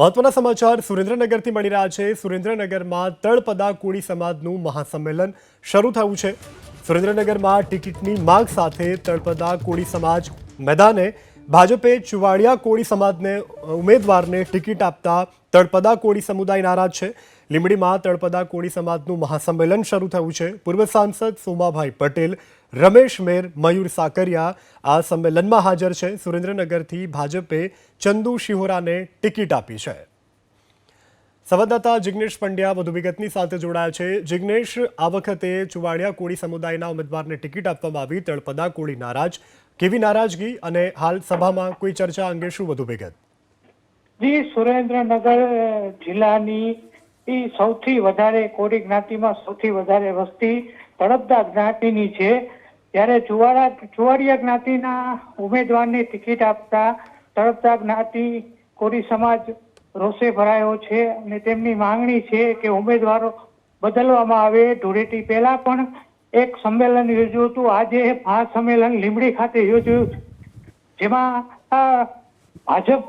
મહત્વના સમાચાર સુરેન્દ્રનગરથી મળી રહ્યા છે. સુરેન્દ્રનગરમાં તળપદા કોળી સમાજનું મહાસંમેલન શરૂ થયું છે. સુરેન્દ્રનગરમાં ટિકિટની માંગ સાથે તળપદા કોળી સમાજ મેદાને ભાજપે ચુવાડિયા કોળી સમાજને ઉમેદવારને ટિકિટ આપતા તળપદા કોળી સમુદાય નારાજ છે. લીંબડીમાં તળપદા કોળી સમાજનું મહાસંમેલન શરૂ થયું છે. પૂર્વ સાંસદ સોમાભાઈ પટેલ, રમેશ મેર, મયુર સાકરિયા આ સંમેલનમાં હાજર છે. સુરેન્દ્રનગરથી ભાજપે ચંદુ શિહોરાને ટિકિટ આપી છે. સંવાદદાતા જિગ્નેશ પંડ્યા વધુ વિગતની સાથે જોડાયા છે. જિગ્નેશ, આ વખતે ચુવાડિયા કોળી સમુદાયના ઉમેદવારને ટિકિટ આપવામાં આવી. તળપદા કોળી નારાજ. કેવી નારાજગી અને હાલ સભામાં કોઈ ચર્ચા અંગે શું વધુ વિગત? જી, સુરેન્દ્રનગર જિલ્લાની સૌથી વધારે કોરી જ્ઞાતિમાં સૌથી વધારે વસ્તી તળપદા જ્ઞાતિની છે. ત્યારે ચુવાડા ચુવાડિયા જ્ઞાતિના ઉમેદવારને ટિકિટ આપતા તળપદા જ્ઞાતિ કોરી સમાજ રોષે ભરાયો છે અને તેમની માંગણી છે કે ઉમેદવારો બદલવામાં આવે. ધૂળેટી પહેલા પણ એક સંમેલન યોજ્યું હતું. આજે આ સંમેલન લીંબડી ખાતે યોજ્યું. જેમાં ભાજપ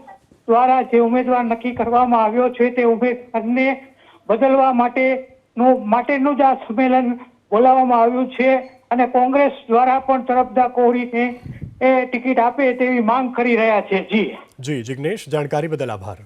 દ્વારા જે ઉમેદવાર નક્કી કરવામાં આવ્યો છે તે ઉમેદવારને બદલવા માટેનું માટેનું જ આ સંમેલન બોલાવવામાં આવ્યું છે. અને કોંગ્રેસ દ્વારા પણ તરફદા કોહલીને એ ટિકિટ આપે તેવી માંગ કરી રહ્યા છે. જી. જી, જિગ્નેશ, જાણકારી બદલ આભાર.